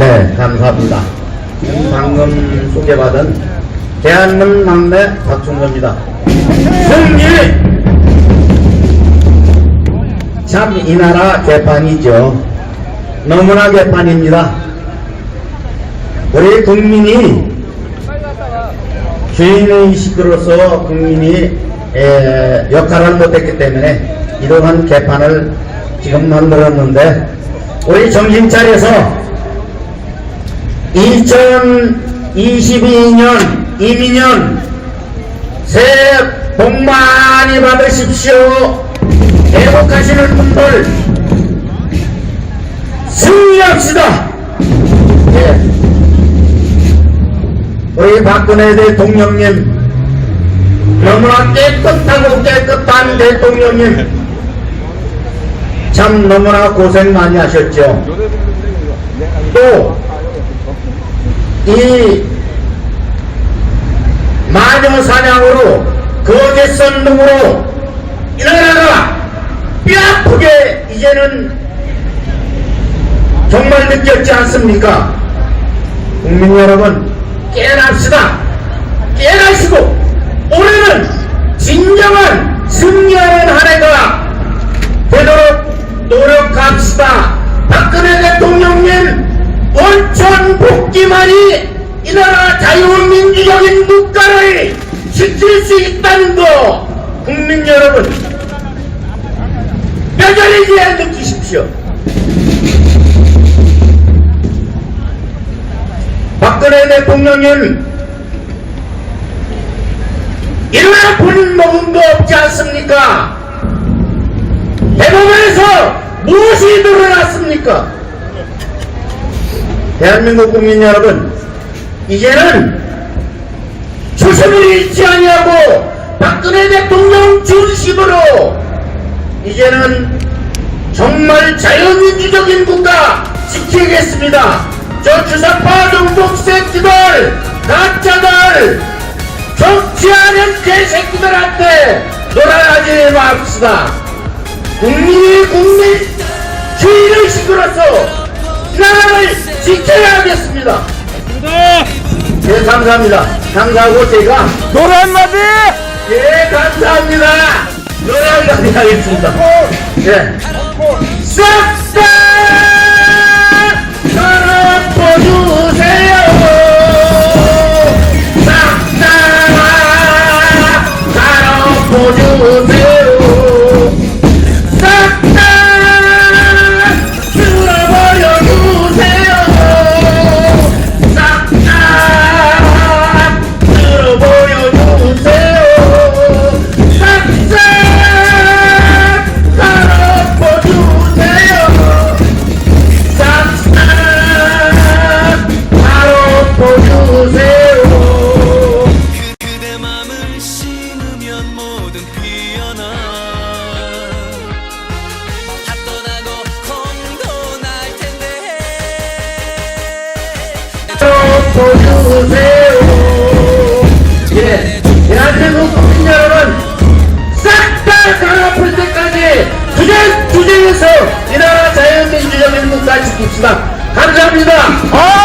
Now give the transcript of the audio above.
네, 감사합니다. 방금 소개받은 대한민국 막내 박충서입니다. 승리! 참 이 나라 개판이죠. 너무나 개판입니다. 우리 국민이 주인의식으로서 국민이 에, 역할을 못했기 때문에 이러한 개판을 지금 만들었는데 우리 정신 차려서 2022년 이민년 새해 복 많이 받으십시오. 행복하시는 분들 승리합시다. 예. 우리 박근혜 대통령님 너무나 깨끗하고 깨끗한 대통령님 참 너무나 고생 많이 하셨죠. 또 이 마녀 사냥으로 거짓 선동으로 이 나라가 뼈아프게 이제는 정말 느꼈지 않습니까? 국민 여러분 깨납시다. 깨나시고 올해는 진정한 승리하는 한 해가 되도록 노력합시다. 박근혜 대통령님 원천 복귀만이 이 나라 자유민주적인 국가를 지킬 수 있다는 거 국민 여러분 뼈저리게 느끼십시오. 박근혜 대통령님 일어나 본 먹은 거 없지 않습니까? 대법원에서 무엇이 드러났습니까? 대한민국 국민 여러분, 이제는 초심을 잃지 아니하고 박근혜 대통령 중심으로 이제는 정말 자유민주적인 국가 지키겠습니다. 저 주사파 종족 새끼들, 가짜들, 정치하는 개새끼들한테 놀아나지 맙시다. 국민이 국민 주인의식으로서 나라를 지켜야 하겠습니다. 네, 감사합니다. 감사하고 제가 노래 한마디! 예, 감사합니다. 노래 한마디 하겠습니다. 예. 싹다 갈아버 주세요. 그대 맘을 심으면 뭐든 피어나 핫도 나고 콩도 날 텐데 보여주세요. 예, 대한민국 국민 여러분, 싹다 갈아엎을 때까지 투쟁, 투쟁해서 이 나라 자유민주적인 국가 지킵시다. 감사합니다. 아,